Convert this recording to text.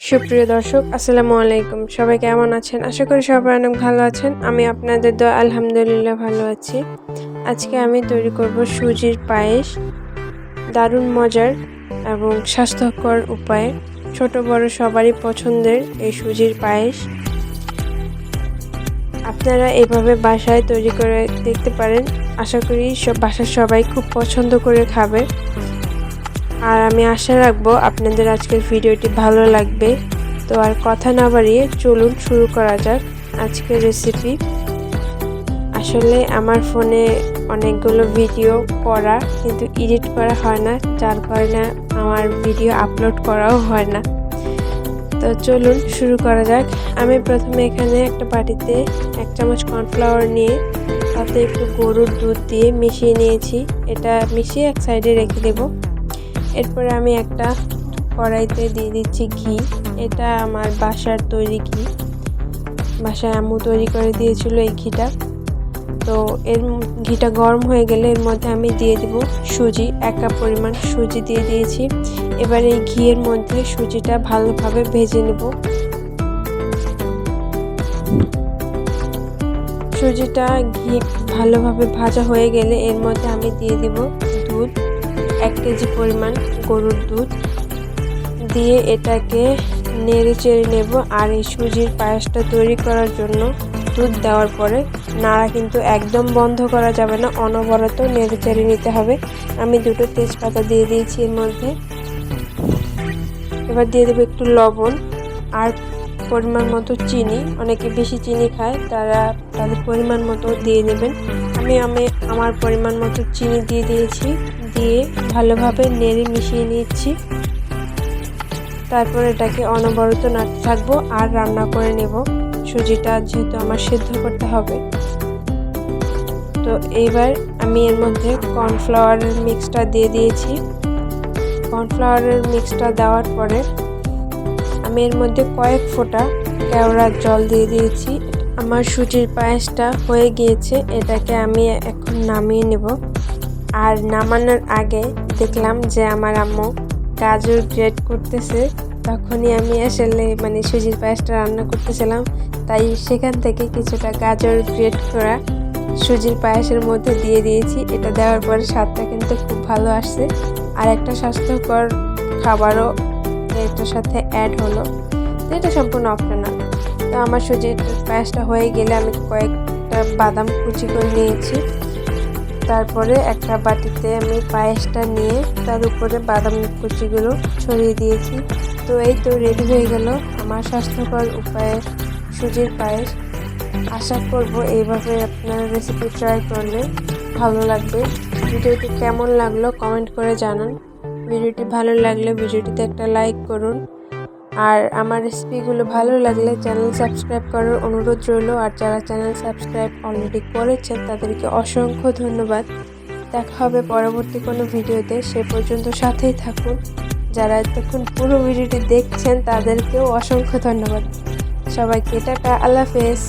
সুপ্রিয় দর্শক, আসসালামু আলাইকুম। সবাই কেমন আছেন? আশা করি সবাই অনেক ভালো আছেন। আমি আপনাদের দোয়া, আলহামদুলিল্লাহ, ভালো আছি। আজকে আমি তৈরি করব সুজির পায়েস। দারুণ মজার এবং স্বাস্থ্যকর উপায়ে। ছোট, বড় সবারই পছন্দের এই সুজির পায়েস। আপনারা এভাবে বাসায় তৈরি করে দেখতে পারেন। আশা করি সব বাসার সবাই খুব পছন্দ করে খাবে। আর আমি আশা রাখব আপনাদের আজকের ভিডিওটি ভালো লাগবে। তো আর কথা না বাড়িয়ে চলুন শুরু করা যাক আজকের রেসিপি আসলে আমার ফোনে অনেকগুলো ভিডিও করা কিন্তু এডিট করা হয় না, যার কারণে আমার ভিডিও আপলোড করাও হয় না। তো চলুন শুরু করা যাক। আমি প্রথমে এখানে একটা বাটিতে এক চামচ কর্নফ্লাওয়ার নিয়ে তাতে একটু গরুর দুধ দিয়ে মিশিয়ে নিয়েছি। এটা মিশিয়ে এক সাইডে রেখে দেবো। এরপরে আমি একটা কড়াইতে দিয়ে দিচ্ছি ঘি। এটা আমার বাসার তৈরি ঘি। বাসায় আম্মু তৈরি করে দিয়েছিল এই ঘিটা। তো এর ঘিটা গরম হয়ে গেলে এর মধ্যে আমি দিয়ে দিব সুজি, এক কাপ পরিমাণ সুজি দিয়ে দিয়েছি। এবার এই ঘিয়ের মধ্যে সুজিটা ভালোভাবে ভেজে নেব। সুজিটা ঘি ভালোভাবে ভাজা হয়ে গেলে এর মধ্যে আমি দিয়ে দিব দুধ। এক কেজি পরিমাণ গরুর দুধ দিয়ে এটাকে নেড়ে চেড়ে নেব আর এই সুজির পায়েসটা তৈরি করার জন্য দুধ দেওয়ার পরে নাড়া কিন্তু একদম বন্ধ করা যাবে না, অনবরত নেড়ে চেড়ে নিতে হবে। আমি দুটো তেজপাতা দিয়ে দিয়েছি এর মধ্যে। এবার দিয়ে দেবো একটু লবণ আর পরিমাণ মতো চিনি, অনেকে বেশি চিনি খায়, তারা তাদের পরিমাণ মতো দিয়ে নেবেন। আমি আমি আমার পরিমাণ মতো চিনি দিয়ে দিয়েছি, দিয়ে ভালোভাবে নেড়ে মিশিয়ে নিচ্ছি তারপর এটাকে অনবরত নাড়তে থাকব আর রান্না করে নেব। সুজিটা যেহেতু আমার সিদ্ধ করতে হবে। তো এইবার আমি এর মধ্যে কর্নফ্লাওয়ারের মিক্সটা দিয়ে দিয়েছি। কর্নফ্লাওয়ারের মিক্সটা দেওয়ার পরে আমি এর মধ্যে কয়েক ফোঁটা কেওড়ার জল দিয়ে দিয়েছি। আমার সুজির পায়েসটা হয়ে গিয়েছে, এটাকে আমি এখন নামিয়ে নেব। আর নামানোর আগে দেখলাম যে আমার আম্মু গাজর গ্রেট করতেছে, তখনই আমি আসলে মানে সুজির পায়েসটা রান্না করতেছিলাম। তাই সেখান থেকে কিছুটা গাজর গ্রেট করা সুজির পায়েসের মধ্যে দিয়ে দিয়েছি। এটা দেওয়ার পরে স্বাদটা কিন্তু খুব ভালো আসছে। আর একটা স্বাস্থ্যকর খাবারও এটার সাথে অ্যাড হলো। তো এটা সম্পূর্ণ অপশনাল তো আমার সুজির পায়েসটা হয়ে গেলে আমি কয়েকটা বাদাম কুচি করে নিয়েছি। তারপরে একটা বাটিতে আমি পায়েসটা নিয়ে তার উপরে বাদাম কুচিগুলো ছড়িয়ে দিয়েছি। তো এই তো রেডি হয়ে গেল আমার স্বাস্থ্যকর উপায়ে সুজির পায়েস। আশা করব এইভাবে আপনার রেসিপি ট্রাই করলে ভালো লাগবে। ভিডিওটি কেমন লাগল কমেন্ট করে জানান। ভিডিওটি ভালো লাগলে ভিডিওটিতে একটা লাইক করুন। আর আমার রেসিপিগুলো ভালো লাগলে চ্যানেল সাবস্ক্রাইব করার অনুরোধ রইল। আর যারা চ্যানেল সাবস্ক্রাইব অলরেডি করেছেন, তাদেরকে অসংখ্য ধন্যবাদ। দেখা হবে পরবর্তী কোনো ভিডিওতে। সে পর্যন্ত সাথেই থাকুন। যারা এতক্ষণ পুরো ভিডিওটি দেখছেন, তাদেরকেও অসংখ্য ধন্যবাদ। সবাইকে টাটা, আল্লাহ হাফেজ।